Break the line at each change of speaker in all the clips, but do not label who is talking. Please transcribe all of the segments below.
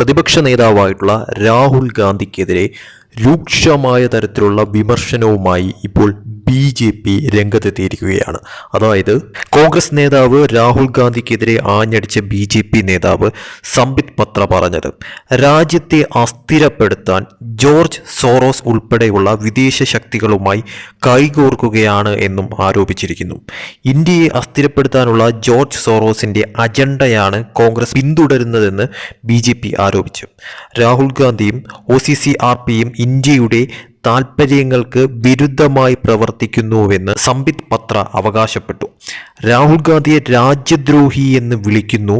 പ്രതിപക്ഷ നേതാവായിട്ടുള്ള രാഹുൽ ഗാന്ധിക്കെതിരെ രൂക്ഷമായ തരത്തിലുള്ള വിമർശനവുമായി ഇപ്പോൾ ബി ജെ പി രംഗത്തെത്തിയിരിക്കുകയാണ്. അതായത് കോൺഗ്രസ് നേതാവ് രാഹുൽ ഗാന്ധിക്കെതിരെ ആഞ്ഞടിച്ച ബി ജെ പി നേതാവ് സംബിത് പത്ര പറഞ്ഞത് രാജ്യത്തെ അസ്ഥിരപ്പെടുത്താൻ ജോർജ് സോറോസ് ഉൾപ്പെടെയുള്ള വിദേശ ശക്തികളുമായി കൈകോർക്കുകയാണ് എന്നും ആരോപിച്ചിരിക്കുന്നു. ഇന്ത്യയെ അസ്ഥിരപ്പെടുത്താനുള്ള ജോർജ് സോറോസിന്റെ അജണ്ടയാണ് കോൺഗ്രസ് പിന്തുടരുന്നതെന്ന് ബി ജെ പി ആരോപിച്ചു. രാഹുൽ ഗാന്ധിയും ഒ സി സി ആർ പിയും ഇന്ത്യയുടെ താൽപ്പര്യങ്ങൾക്ക് വിരുദ്ധമായി പ്രവർത്തിക്കുന്നുവെന്ന് സംബിത് പത്ര അവകാശപ്പെട്ടു. രാഹുൽ ഗാന്ധിയെ രാജ്യദ്രോഹി എന്ന് വിളിക്കുന്നു.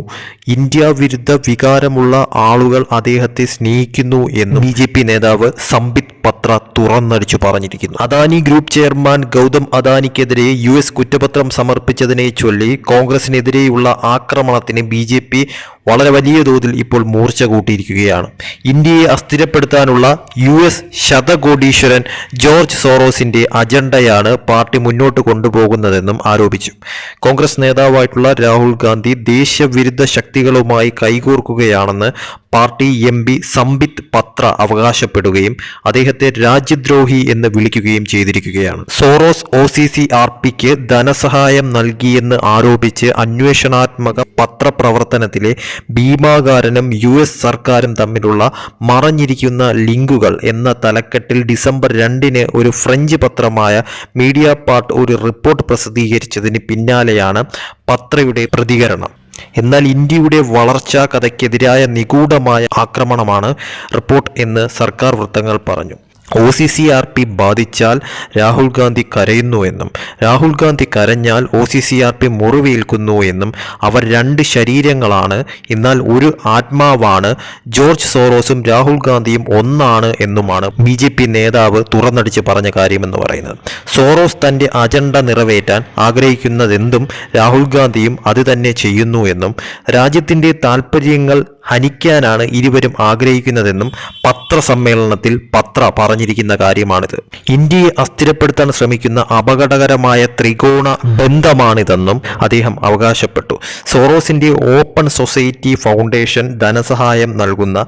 ഇന്ത്യ വിരുദ്ധ വികാരമുള്ള ആളുകൾ അദ്ദേഹത്തെ സ്നേഹിക്കുന്നു എന്ന് ബി നേതാവ് സംബിത് പത്ര തുറന്നടിച്ചു പറഞ്ഞിരിക്കുന്നു. അദാനി ഗ്രൂപ്പ് ചെയർമാൻ ഗൗതം അദാനിക്കെതിരെ യു എസ് കുറ്റപത്രം സമർപ്പിച്ചതിനെ ചൊല്ലി കോൺഗ്രസിനെതിരെയുള്ള ആക്രമണത്തിന് ബി ജെ പി വളരെ വലിയ തോതിൽ ഇപ്പോൾ മൂർച്ച കൂട്ടിയിരിക്കുകയാണ്. ഇന്ത്യയെ അസ്ഥിരപ്പെടുത്താനുള്ള യു എസ് ശതകോടീശ്വരൻ ജോർജ് സോറോസിന്റെ അജണ്ടയാണ് പാർട്ടി മുന്നോട്ട് കൊണ്ടുപോകുന്നതെന്നും ആരോപിച്ചു. കോൺഗ്രസ് നേതാവായിട്ടുള്ള രാഹുൽ ഗാന്ധി ദേശവിരുദ്ധ ശക്തികളുമായി കൈകോർക്കുകയാണെന്ന് party M P Sambit Patra അവകാശപ്പെടുകയും അദ്ദേഹത്തെ രാജ്യദ്രോഹി എന്ന് വിളിക്കുകയും ചെയ്തിരിക്കുകയാണ്. Soros O C C R പിക്ക് ധനസഹായം നൽകിയെന്ന് ആരോപിച്ച് അന്വേഷണാത്മക പത്രപ്രവർത്തനത്തിലെ ഭീമാകാരനും യു എസ് സർക്കാരും തമ്മിലുള്ള മറഞ്ഞിരിക്കുന്ന ലിങ്കുകൾ എന്ന തലക്കെട്ടിൽ ഡിസംബർ രണ്ടിന് ഒരു ഫ്രഞ്ച് പത്രമായ മീഡിയ പാർട്ട് ഒരു റിപ്പോർട്ട് പ്രസിദ്ധീകരിച്ചതിന് പിന്നാലെയാണ് പത്രയുടെ പ്രതികരണം. എന്നാൽ ഇന്ത്യയുടെ വളർച്ചാ കഥയ്ക്കെതിരായ നിഗൂഢമായ ആക്രമണമാണ് റിപ്പോർട്ട് എന്ന് സർക്കാർ വൃത്തങ്ങൾ പറഞ്ഞു. O C C R P ബാധിച്ചാൽ രാഹുൽ ഗാന്ധി കരയുന്നുവെന്നും രാഹുൽ ഗാന്ധി കരഞ്ഞാൽ O C C R P മുറിവേൽക്കുന്നു എന്നും അവർ രണ്ട് ശരീരങ്ങളാണ്. എന്നാൽ ഒരു ആത്മാവാണ്. ജോർജ് സോറോസും രാഹുൽ ഗാന്ധിയും ഒന്നാണ് എന്നുമാണ് ബി ജെ പി നേതാവ് തുറന്നടിച്ച് പറഞ്ഞ കാര്യമെന്ന് പറയുന്നത്. സോറോസ് തന്റെ അജണ്ട നിറവേറ്റാൻ ആഗ്രഹിക്കുന്നതെന്തും രാഹുൽ ഗാന്ധിയും അത് തന്നെ ചെയ്യുന്നു എന്നും രാജ്യത്തിന്റെ താൽപ്പര്യങ്ങൾ ഹനിക്കാനാണ് ഇരുവരും ആഗ്രഹിക്കുന്നതെന്നും പത്രസമ്മേളനത്തിൽ പത്ര പറഞ്ഞിരിക്കുന്ന കാര്യമാണിത്. ഇന്ത്യയെ അസ്ഥിരപ്പെടുത്താൻ ശ്രമിക്കുന്ന അപകടകരമായ ത്രികോണ ബന്ധമാണിതെന്നും അദ്ദേഹം അവകാശപ്പെട്ടു. സോറോസിന്റെ ഓപ്പൺ സൊസൈറ്റി ഫൗണ്ടേഷൻ ധനസഹായം നൽകുന്ന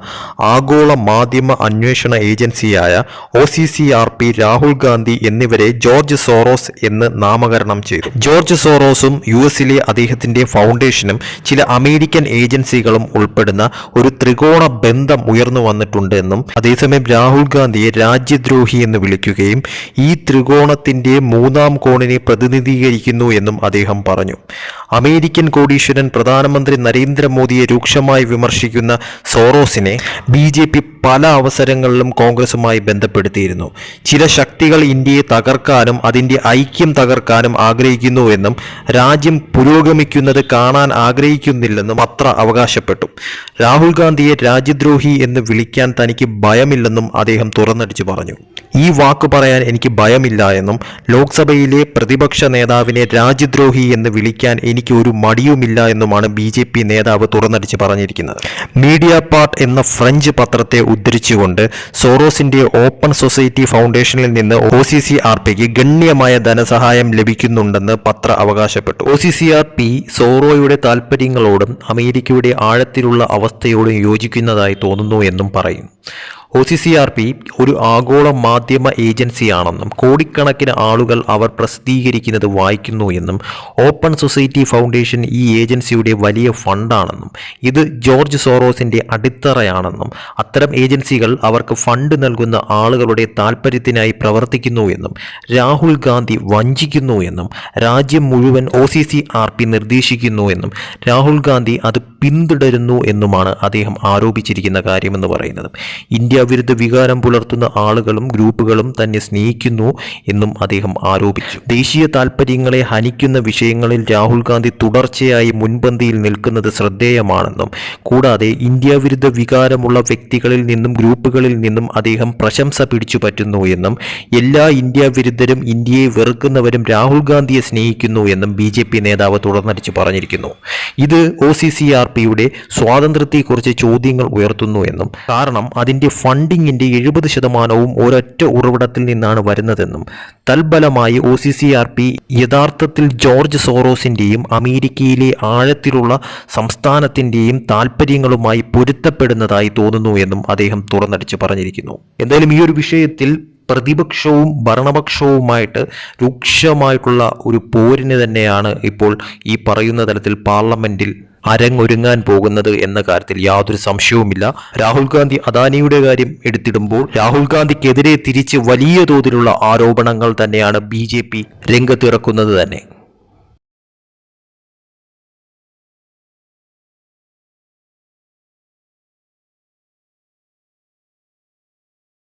ആഗോള മാധ്യമ അന്വേഷണ ഏജൻസിയായ O C C R P Rahul Gandhi എന്നിവരെ ജോർജ് സോറോസ് എന്ന് നാമകരണം ചെയ്തു. ജോർജ് സോറോസും യു എസിലെ അദ്ദേഹത്തിന്റെ ഫൗണ്ടേഷനും ചില അമേരിക്കൻ ഏജൻസികളും ഉൾപ്പെടുന്ന ഒരു ത്രികോണ ബന്ധം ഉയർന്നു വന്നിട്ടുണ്ട് എന്നും അതേസമയം രാഹുൽ ഗാന്ധിയെ രാജ്യദ്രോഹി എന്ന് വിളിക്കുകയും ഈ ത്രികോണത്തിന്റെ മൂന്നാം കോണിനെ പ്രതിനിധീകരിക്കുന്നു എന്നും അദ്ദേഹം പറഞ്ഞു. അമേരിക്കൻ കോടീശ്വരൻ പ്രധാനമന്ത്രി നരേന്ദ്രമോദിയെ രൂക്ഷമായി വിമർശിക്കുന്ന സോറോസിനെ ബി ജെ പി പല അവസരങ്ങളിലും കോൺഗ്രസുമായി ബന്ധപ്പെടുത്തിയിരുന്നു. ചില ശക്തികൾ ഇന്ത്യയെ തകർക്കാനും അതിന്റെ ഐക്യം തകർക്കാനും ആഗ്രഹിക്കുന്നുവെന്നും രാജ്യം പുരോഗമിക്കുന്നത് കാണാൻ ആഗ്രഹിക്കുന്നില്ലെന്നും അത്ര അവകാശപ്പെട്ടു. രാഹുൽ ഗാന്ധിയെ രാജ്യദ്രോഹി എന്ന് വിളിക്കാൻ തനിക്ക് ഭയമില്ലെന്നും അദ്ദേഹം തുറന്നടിച്ചു പറഞ്ഞു. ഈ വാക്ക് പറയാൻ എനിക്ക് ഭയമില്ല എന്നും ലോക്സഭയിലെ പ്രതിപക്ഷ നേതാവിനെ രാജ്യദ്രോഹി എന്ന് വിളിക്കാൻ എനിക്ക് ഒരു മടിയുമില്ല എന്നുമാണ് ബി ജെ പി നേതാവ് തുറന്നടിച്ച് പറഞ്ഞിരിക്കുന്നത്. മീഡിയ പാർട്ട് എന്ന ഫ്രഞ്ച് പത്രത്തെ ഉദ്ധരിച്ചുകൊണ്ട് സോറോസിന്റെ ഓപ്പൺ സൊസൈറ്റി ഫൗണ്ടേഷനിൽ നിന്ന് ഒ സി സി ആർ പിക്ക് ഗണ്യമായ ധനസഹായം ലഭിക്കുന്നുണ്ടെന്ന് പത്ര അവകാശപ്പെട്ടു. O C C R P സോറോയുടെ താൽപ്പര്യങ്ങളോടും അമേരിക്കയുടെ ആഴത്തിലുള്ള അവസ്ഥയോടും യോജിക്കുന്നതായി തോന്നുന്നു എന്നും പറയും O C C R P ഒരു ആഗോള മാധ്യമ ഏജൻസിയാണെന്നും കോടിക്കണക്കിന് ആളുകൾ അവർ പ്രസിദ്ധീകരിക്കുന്നത് വായിക്കുന്നു എന്നും ഓപ്പൺ സൊസൈറ്റി ഫൗണ്ടേഷൻ ഈ ഏജൻസിയുടെ വലിയ ഫണ്ടാണെന്നും ഇത് ജോർജ് സോറോസിന്റെ അടിത്തറയാണെന്നും അത്തരം ഏജൻസികൾ അവർക്ക് ഫണ്ട് നൽകുന്ന ആളുകളുടെ താൽപ്പര്യത്തിനായി പ്രവർത്തിക്കുന്നു എന്നും രാഹുൽ ഗാന്ധി വഞ്ചിക്കുന്നു എന്നും രാജ്യം മുഴുവൻ O C C R P നിർദ്ദേശിക്കുന്നു എന്നും രാഹുൽ ഗാന്ധി അത് പിന്തുടരുന്നു എന്നുമാണ് അദ്ദേഹം ആരോപിച്ചിരിക്കുന്ന കാര്യമെന്ന് പറയുന്നത്. ഇന്ത്യ വിരുദ്ധ വികാരം പുലർത്തുന്ന ആളുകളും ഗ്രൂപ്പുകളും തന്നെ സ്നേഹിക്കുന്നു എന്നും അദ്ദേഹം ആരോപിച്ചു. ദേശീയ താൽപ്പര്യങ്ങളെ ഹനിക്കുന്ന വിഷയങ്ങളിൽ രാഹുൽ ഗാന്ധി തുടർച്ചയായി മുൻപന്തിയിൽ നിൽക്കുന്നത് ശ്രദ്ധേയമാണെന്നും കൂടാതെ ഇന്ത്യ വിരുദ്ധ വികാരമുള്ള വ്യക്തികളിൽ നിന്നും ഗ്രൂപ്പുകളിൽ നിന്നും അദ്ദേഹം പ്രശംസ പിടിച്ചു പറ്റുന്നു എന്നും എല്ലാ ഇന്ത്യ വിരുദ്ധരും ഇന്ത്യയെ വെറുക്കുന്നവരും രാഹുൽ ഗാന്ധിയെ സ്നേഹിക്കുന്നു എന്നും ബി ജെ പി നേതാവ് തുടർന്നടിച്ച് പറഞ്ഞിരിക്കുന്നു. ഇത് ഒ സി സി ആർ പിയുടെ സ്വാതന്ത്ര്യത്തെക്കുറിച്ച് ചോദ്യങ്ങൾ ഉയർത്തുന്നു എന്നും കാരണം അതിന്റെ ഫണ്ടിങ്ങിന്റെ എഴുപത് ശതമാനവും ഒരൊറ്റ ഉറവിടത്തിൽ നിന്നാണ് വരുന്നതെന്നും തൽഫലമായി O C C R P യഥാർത്ഥത്തിൽ ജോർജ് സോറോസിന്റെയും അമേരിക്കയിലെ ആഴത്തിലുള്ള സംസ്ഥാനത്തിന്റെയും താൽപ്പര്യങ്ങളുമായി പൊരുത്തപ്പെടുന്നതായി തോന്നുന്നു എന്നും അദ്ദേഹം തുറന്നടിച്ച് പറഞ്ഞിരിക്കുന്നു. എന്തായാലും ഈ ഒരു വിഷയത്തിൽ പ്രതിപക്ഷവും ഭരണപക്ഷവുമായിട്ട് രൂക്ഷമായിട്ടുള്ള ഒരു പോരിന് തന്നെയാണ് ഇപ്പോൾ ഈ പറയുന്ന തലത്തിൽ പാർലമെന്റിൽ അരങ്ങൊരുങ്ങാൻ പോകുന്നത് എന്ന കാര്യത്തിൽ യാതൊരു സംശയവുമില്ല. രാഹുൽ ഗാന്ധി അദാനിയുടെ കാര്യം എടുത്തിടുമ്പോൾ രാഹുൽ ഗാന്ധിക്കെതിരെ തിരിച്ച് വലിയ തോതിലുള്ള ആരോപണങ്ങൾ തന്നെയാണ് ബി രംഗത്തിറക്കുന്നത് തന്നെ.